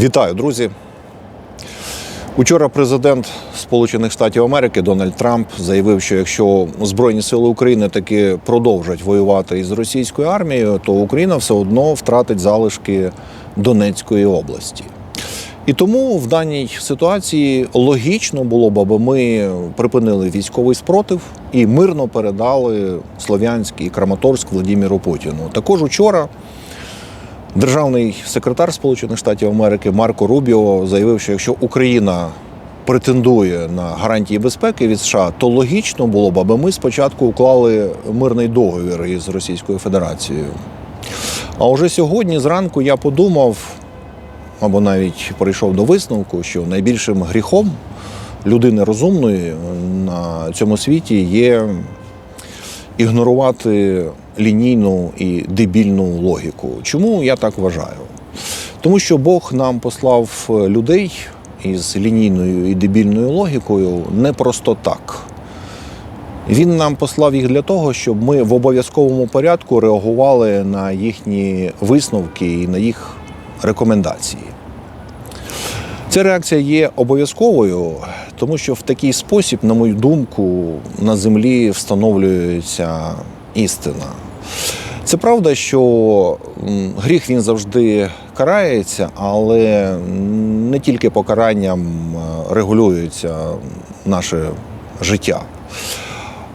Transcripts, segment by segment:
Вітаю, друзі. Учора президент Сполучених Штатів Америки Дональд Трамп заявив, що якщо Збройні сили України таки продовжать воювати із російською армією, то Україна все одно втратить залишки Донецької області. І тому в даній ситуації логічно було б, аби ми припинили військовий спротив і мирно передали Слов'янськ і Краматорськ Владіміру Путіну. Також учора Державний секретар Сполучених Штатів Америки Марко Рубіо заявив, що якщо Україна претендує на гарантії безпеки від США, то логічно було б, аби ми спочатку уклали мирний договір із Російською Федерацією. А вже сьогодні зранку я подумав, або навіть прийшов до висновку, що найбільшим гріхом людини розумної на цьому світі є ігнорувати лінійну і дебільну логіку. Чому я так вважаю? Тому що Бог нам послав людей із лінійною і дебільною логікою не просто так. Він нам послав їх для того, щоб ми в обов'язковому порядку реагували на їхні висновки і на їх рекомендації. Ця реакція є обов'язковою, тому що в такий спосіб, на мою думку, на землі встановлюється істина. Це правда, що гріх він завжди карається, але не тільки покаранням е, регулюється наше життя.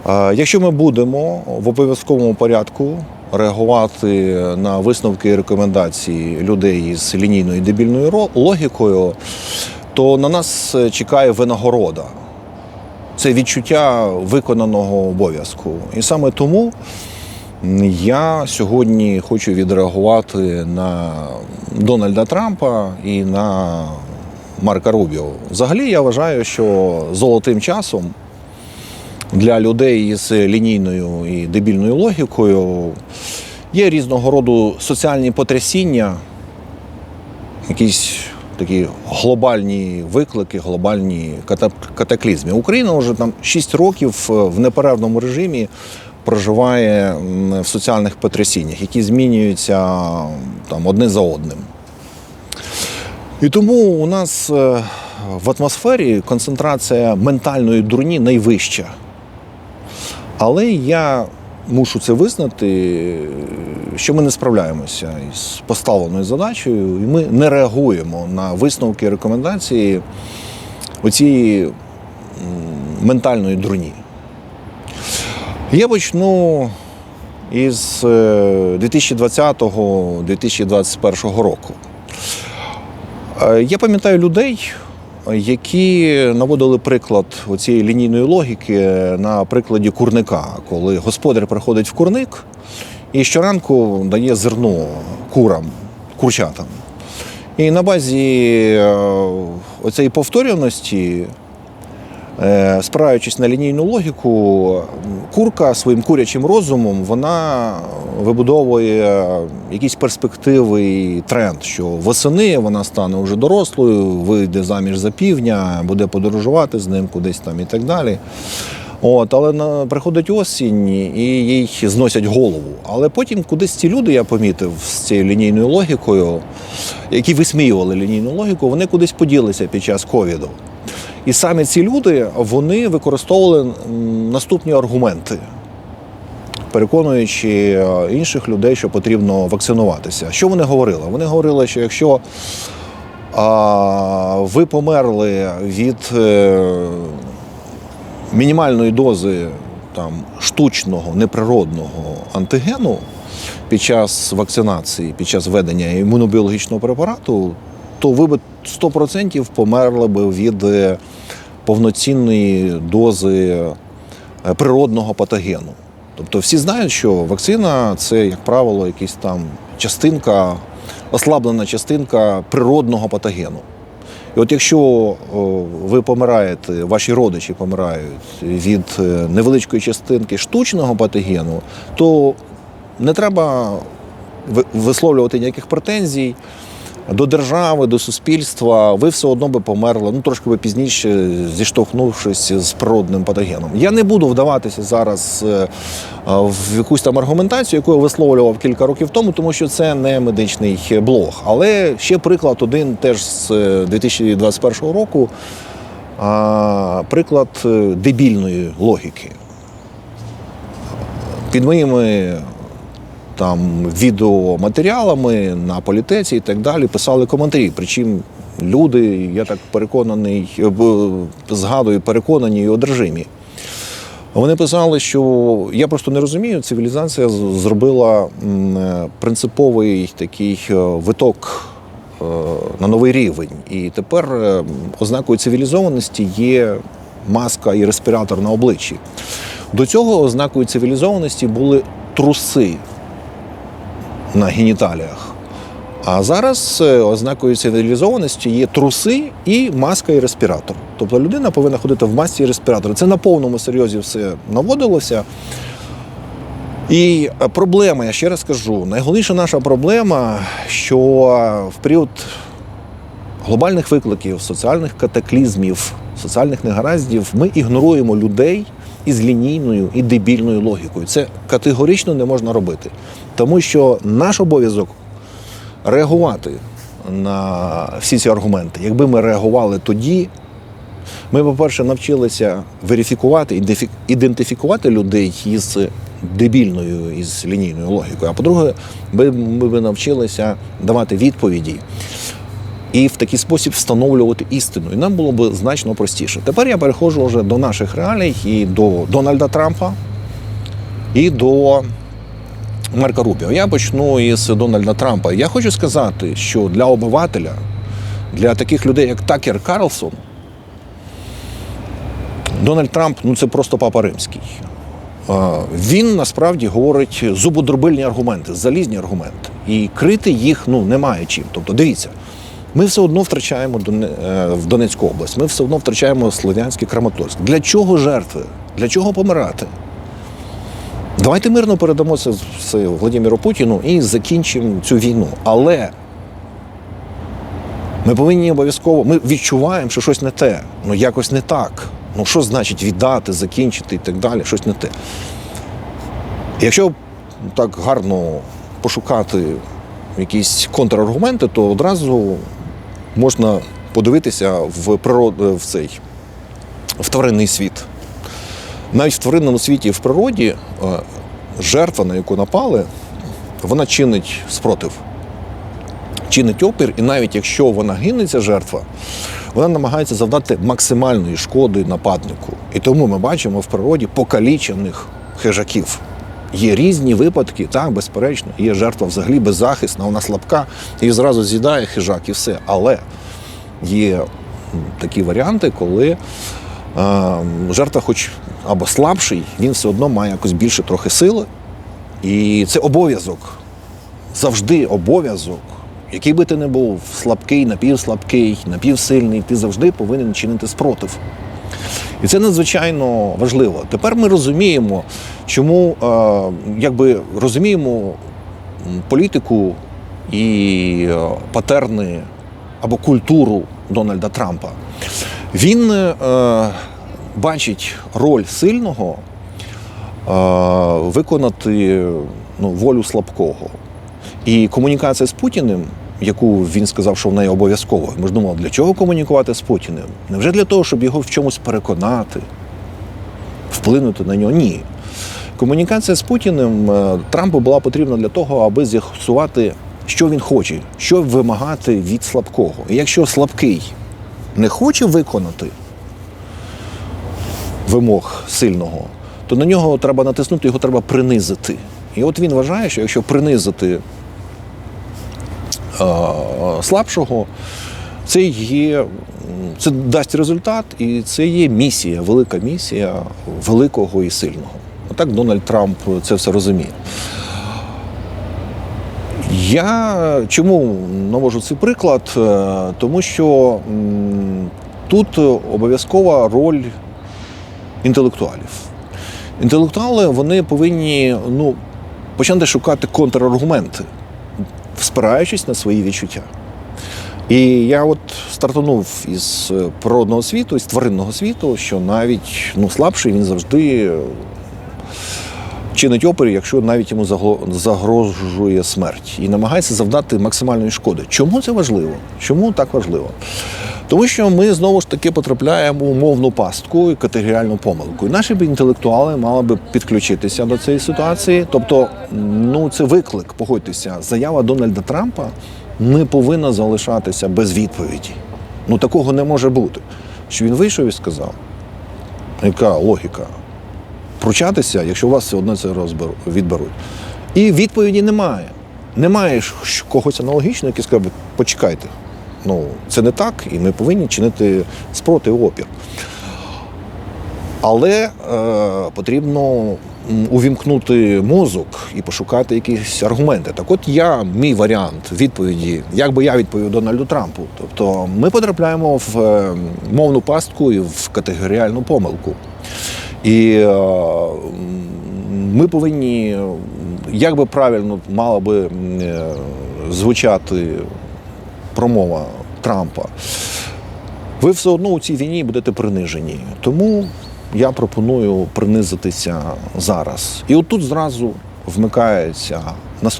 Е, Якщо ми будемо в обов'язковому порядку реагувати на висновки і рекомендації людей з лінійною дебільною логікою, то на нас чекає винагорода. Це відчуття виконаного обов'язку. І саме тому я сьогодні хочу відреагувати на Дональда Трампа і на Марка Рубіо. Взагалі я вважаю, що золотим часом для людей із лінійною і дебільною логікою є різного роду соціальні потрясіння, якісь такі глобальні виклики, глобальні катаклізми. Україна вже там 6 років в неперервному режимі проживає в соціальних потрясіннях, які змінюються там одне за одним. І тому у нас е, в атмосфері концентрація ментальної дурні найвища. Але я мушу це визнати, що ми не справляємося із поставленою задачею, і ми не реагуємо на висновки і рекомендації оцієї ментальної дурні. Я почну із е, 2020-2021 року. Е, Я пам'ятаю людей, які наводили приклад цієї лінійної логіки на прикладі курника, коли господар приходить в курник і щоранку дає зерно курам, курчатам. І на базі е, оцієї повторюваності, е, спираючись на лінійну логіку, курка своїм курячим розумом вона вибудовує якісь перспективи і тренд, що восени вона стане вже дорослою, вийде заміж за півдня, буде подорожувати з ним кудись там і так далі. От, але на, приходить осінь і їй зносять голову. Але потім кудись ці люди, я помітив, з цією лінійною логікою, які висміювали лінійну логіку, вони кудись поділися під час ковіду. І саме ці люди вони використовували наступні аргументи, переконуючи е, інших людей, що потрібно вакцинуватися. Що вони говорили? Вони говорили, що якщо а, ви померли від е, мінімальної дози там, штучного, неприродного антигену під час вакцинації, під час введення імунобіологічного препарату, то ви б 100% померли б від е, повноцінної дози е, природного патогену. Тобто всі знають, що вакцина це, як правило, якась там частинка, ослаблена частинка природного патогену. І от якщо ви помираєте, ваші родичі помирають від е, невеличкої частинки штучного патогену, то не треба висловлювати ніяких претензій. До держави, до суспільства, ви все одно би померли, ну трошки би пізніше, зіштовхнувшись з природним патогеном. Я не буду вдаватися зараз е, в якусь там аргументацію, яку я висловлював кілька років тому, тому що це не медичний блог. Але ще приклад один теж з е, 2021 року. Приклад е, дебільної логіки. Під моїми там відеоматеріалами на політеці і так далі писали коментарі. Причому люди, я так переконаний, е, згадую, переконані і одержимі. Вони писали, що я просто не розумію, цивілізація зробила е, принциповий такий е, виток на новий рівень. І тепер ознакою цивілізованості є маска і респіратор на обличчі. До цього ознакою цивілізованості були труси на геніталіях. А зараз е, ознакою цивілізованості є труси і маска і респіратор. Тобто людина повинна ходити в масці і респіраторі. Це на повному серйозі все наводилося. І е, проблема, я ще раз кажу, найголовніша наша проблема, що в період глобальних викликів, соціальних катаклізмів, соціальних негараздів ми ігноруємо людей із лінійною і дебільною логікою. Це категорично не можна робити. Тому що наш обов'язок реагувати на всі ці аргументи. Якби ми реагували тоді, ми, по-перше, навчилися верифікувати, ідентифі- ідентифікувати людей із дебільною, із лінійною логікою. А по-друге, ми б навчилися давати відповіді і в такий спосіб встановлювати істину. І нам було б значно простіше. Тепер я переходжу вже до наших реалій і до Дональда Трампа, і до Марка Рубіо. Я почну із Дональда Трампа. Я хочу сказати, що для обивателя, для таких людей, як Такер Карлсон, Дональд Трамп ну це просто папа римський. Він насправді говорить зубодробильні аргументи, залізні аргументи. І крити їх ну, немає чим. Тобто, дивіться, ми все одно втрачаємо е, в Донецьку область, ми все одно втрачаємо Слов'янський Краматорськ. Для чого жертви? Для чого помирати? Давайте мирно передамо це Владимиру Путіну і закінчимо цю війну. Але ми повинні обов'язково, ми відчуваємо, що щось не те, ну якось не так. Ну що значить віддати, закінчити і так далі, щось не те. Якщо так гарно пошукати якісь контраргументи, то одразу можна подивитися в природ... в цей в тваринний світ. Навіть в тваринному світі в природі е, жертва, на яку напали, вона чинить спротив, чинить опір, і навіть якщо вона гине, ця жертва, вона намагається завдати максимальної шкоди нападнику. І тому ми бачимо в природі покалічених хижаків. Є різні випадки, так, безперечно, є жертва взагалі беззахисна, вона слабка, і зразу з'їдає хижак і все. Але є такі варіанти, коли е, жертва, хоч або слабший, він все одно має якось більше трохи сили. І це обов'язок. Завжди обов'язок. Який би ти не був, слабкий, напівслабкий, напівсильний, ти завжди повинен чинити спротив. І це надзвичайно важливо. Тепер ми розуміємо, чому е, якби розуміємо політику і е, патерни або культуру Дональда Трампа. Він е, бачить роль сильного е, виконати ну, волю слабкого. І комунікація з Путіним, яку він сказав, що вона є обов'язковою. Ми ж думали, для чого комунікувати з Путіним? Невже для того, щоб його в чомусь переконати, вплинути на нього? Ні. Комунікація з Путіним е, Трампу була потрібна для того, аби з'ясувати, що він хоче, що вимагати від слабкого. І якщо слабкий не хоче виконати вимог сильного, то на нього треба натиснути, його треба принизити. І от він вважає, що якщо принизити слабшого, це є. Це дасть результат, і це є місія, велика місія великого і сильного. Отак Дональд Трамп це все розуміє. Я чому навожу цей приклад? Е, Тому що тут обов'язкова роль інтелектуалів. Інтелектуали вони повинні ну, почати шукати контраргументи, спираючись на свої відчуття. І я от стартанув із е, природного світу, із тваринного світу, що навіть ну, слабший він завжди е, чинить опір, якщо навіть йому загрожує смерть, і намагається завдати максимальної шкоди. Чому це важливо? Чому так важливо? Тому що ми знову ж таки потрапляємо у мовну пастку і категоріальну помилку. І наші б інтелектуали мали би підключитися до цієї ситуації. Тобто, ну це виклик, погодьтеся, заява Дональда Трампа не повинна залишатися без відповіді. Ну такого не може бути. Що він вийшов і сказав, яка логіка? Пручатися, якщо у вас все одно це відберуть. І відповіді немає. Немає когось аналогічного, який скаже, почекайте. Ну, це не так, і ми повинні чинити спротив опір. Але е, потрібно увімкнути мозок і пошукати якісь аргументи. Так от я, мій варіант відповіді, як би я відповів Дональду Трампу. Тобто ми потрапляємо в е, мовну пастку і в категоріальну помилку. І е, ми повинні, як би правильно мала би е, звучати промова Трампа, ви все одно у цій війні будете принижені. Тому я пропоную принизитися зараз. І отут зразу вмикається,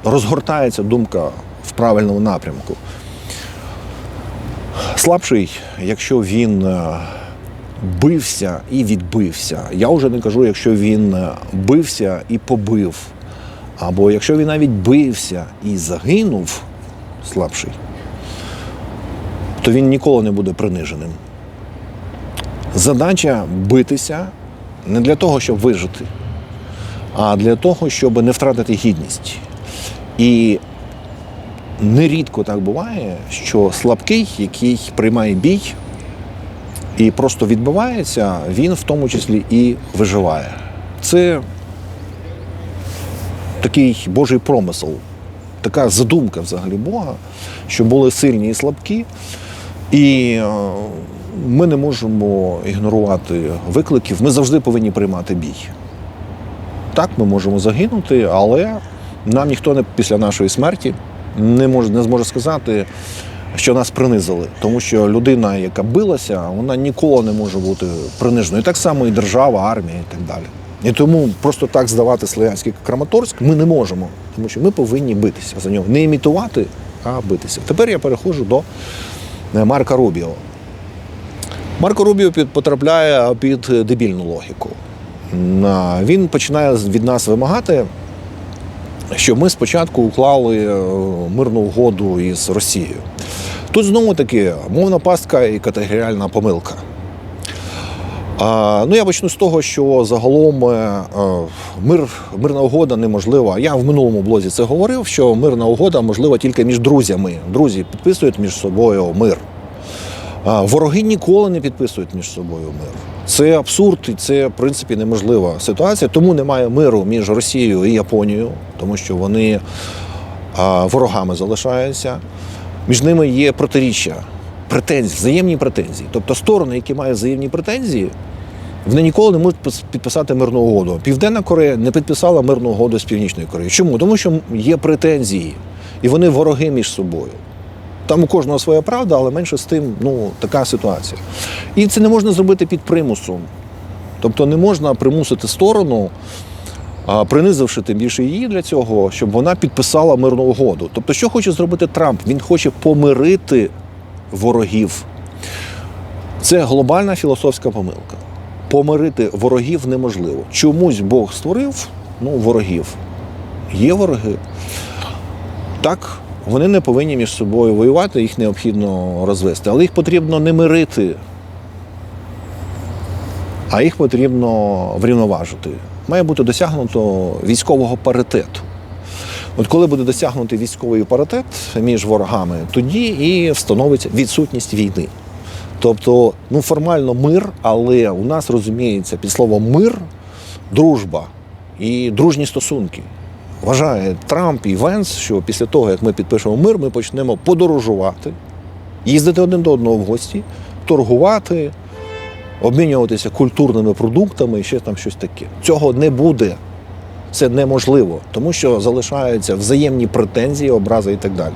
розгортається думка в правильному напрямку. Слабший, якщо він е, бився і відбився. Я вже не кажу, якщо він е, бився і побив, або якщо він навіть бився і загинув, слабший, то він ніколи не буде приниженим. Задача битися не для того, щоб вижити, а для того, щоб не втратити гідність. І нерідко так буває, що слабкий, який приймає бій і просто відбивається, він в тому числі і виживає. Це такий Божий промисел, така задумка взагалі Бога, що були сильні і слабкі. І е, ми не можемо ігнорувати викликів. Ми завжди повинні приймати бій. Так, ми можемо загинути, але нам ніхто не після нашої смерті не може не зможе сказати, що нас принизили. Тому що людина, яка билася, вона ніколи не може бути приниженою. І так само і держава, армія і так далі. І тому просто так здавати Слов'янський Краматорськ ми не можемо, тому що ми повинні битися за нього. Не імітувати, а битися. Тепер я переходжу до Марка Рубіо. Марко Рубіо потрапляє під дебільну логіку. Він починає від нас вимагати, щоб ми спочатку уклали е, мирну угоду із Росією. Тут знову таки мовна пастка і категоріальна помилка. Ну, я почну з того, що загалом е, е, мир, мирна угода неможлива. Я в минулому блозі це говорив, що мирна угода можлива тільки між друзями. Друзі підписують між собою мир. Вороги ніколи не підписують між собою мир. Це абсурд, і це в принципі неможлива ситуація. Тому немає миру між Росією і Японією, тому що вони ворогами залишаються. Між ними є протиріччя, претензії, взаємні претензії. Тобто сторони, які мають взаємні претензії, вони ніколи не можуть підписати мирну угоду. Південна Корея не підписала мирну угоду з Північною Кореєю. Чому? Тому що є претензії, і вони вороги між собою. Там у кожного своя правда, але менше з тим, ну, така ситуація. І це не можна зробити під примусом. Тобто не можна примусити сторону, принизивши тим більше її для цього, щоб вона підписала мирну угоду. Тобто, що хоче зробити Трамп? Він хоче помирити ворогів. Це глобальна філософська помилка. Помирити ворогів неможливо. Чомусь Бог створив ну, ворогів. Є вороги. Так, вони не повинні між собою воювати, їх необхідно розвести. Але їх потрібно не мирити, а їх потрібно врівноважити. Має бути досягнуто військового паритету. От коли буде досягнутий військовий паритет між ворогами, тоді і встановиться відсутність війни. Тобто, ну формально мир, але у нас розуміється під словом мир дружба і дружні стосунки. Вважає Трамп і Венс, що після того, як ми підпишемо мир, ми почнемо подорожувати, їздити один до одного в гості, торгувати, обмінюватися культурними продуктами і ще там щось таке. Цього не буде. Це неможливо, тому що залишаються взаємні претензії, образи і так далі.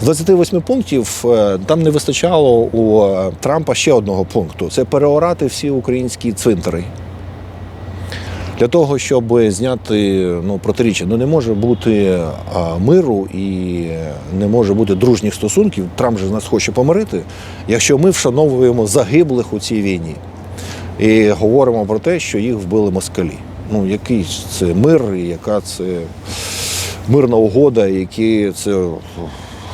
З 28 пунктів е, там не вистачало у е, Трампа ще одного пункту: це переорати всі українські цвинтари. Для того, щоб зняти ну, протиріччя, ну не може бути а, миру і не може бути дружніх стосунків. Трамп же нас хоче помирити, якщо ми вшановуємо загиблих у цій війні і говоримо про те, що їх вбили москалі. Ну, який це мир, яка це мирна угода, які це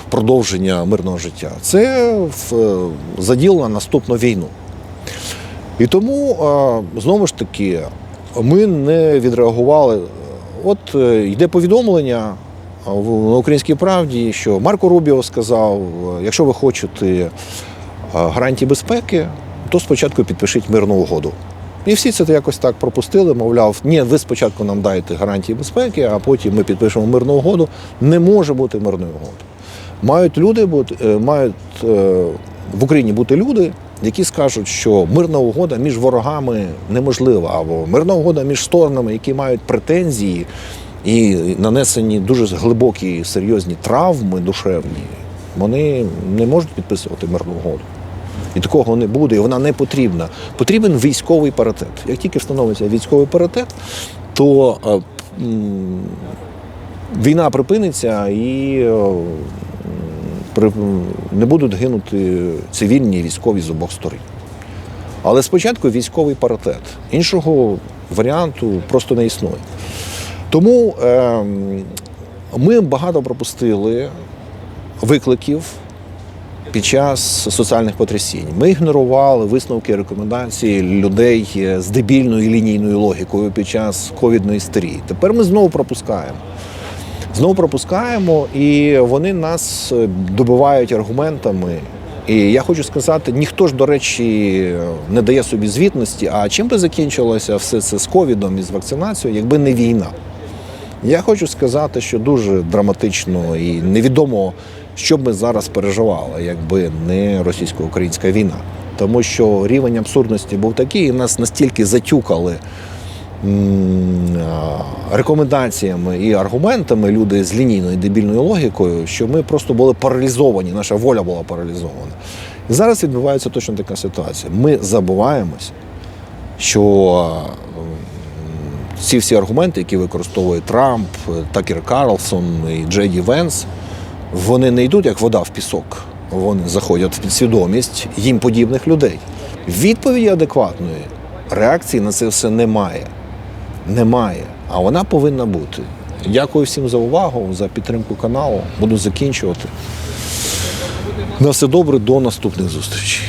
продовження мирного життя. Це в- заділ на наступну війну. І тому знову ж таки ми не відреагували. От е, йде повідомлення на українській правді, що Марко Рубіо сказав: е, якщо ви хочете гарантії безпеки, то спочатку підпишіть мирну угоду. І всі це якось так пропустили, мовляв, ні, ви спочатку нам дайте гарантії безпеки, а потім ми підпишемо мирну угоду. Не може бути мирної угоди. Мають люди бути, е, мають е, в Україні бути люди, які скажуть, що мирна угода між ворогами неможлива, або мирна угода між сторонами, які мають претензії і нанесені дуже глибокі серйозні травми душевні, вони не можуть підписувати мирну угоду. І такого не буде, і вона не потрібна. Потрібен військовий паритет. Як тільки встановиться військовий паритет, то е, війна припиниться і е, не будуть гинути цивільні військові з обох сторін. Але спочатку військовий паритет. Іншого варіанту просто не існує. Тому е, ми багато пропустили викликів під час соціальних потрясінь. Ми ігнорували висновки рекомендації людей з дебільною лінійною логікою під час ковідної істерії. Тепер ми знову пропускаємо. Знову пропускаємо, і вони нас е, добивають аргументами. І я хочу сказати, ніхто ж, до речі, не дає собі звітності. А чим би закінчилося все це з ковідом і з вакцинацією, якби не війна? Я хочу сказати, що дуже драматично і невідомо, що б ми зараз переживали, якби не російсько-українська війна. Тому що рівень абсурдності був такий, і нас настільки затюкали рекомендаціями і аргументами люди з лінійною дебільною логікою, що ми просто були паралізовані, наша воля була паралізована. І зараз відбувається точно така ситуація. Ми забуваємось, що ці всі аргументи, які використовує Трамп, Такер Карлсон і Джей Венс, вони не йдуть як вода в пісок. Вони заходять в підсвідомість їм подібних людей. Відповіді адекватної реакції на це все немає. Немає. А вона повинна бути. Дякую всім за увагу, за підтримку каналу. Буду закінчувати. На все добре, до наступних зустрічей.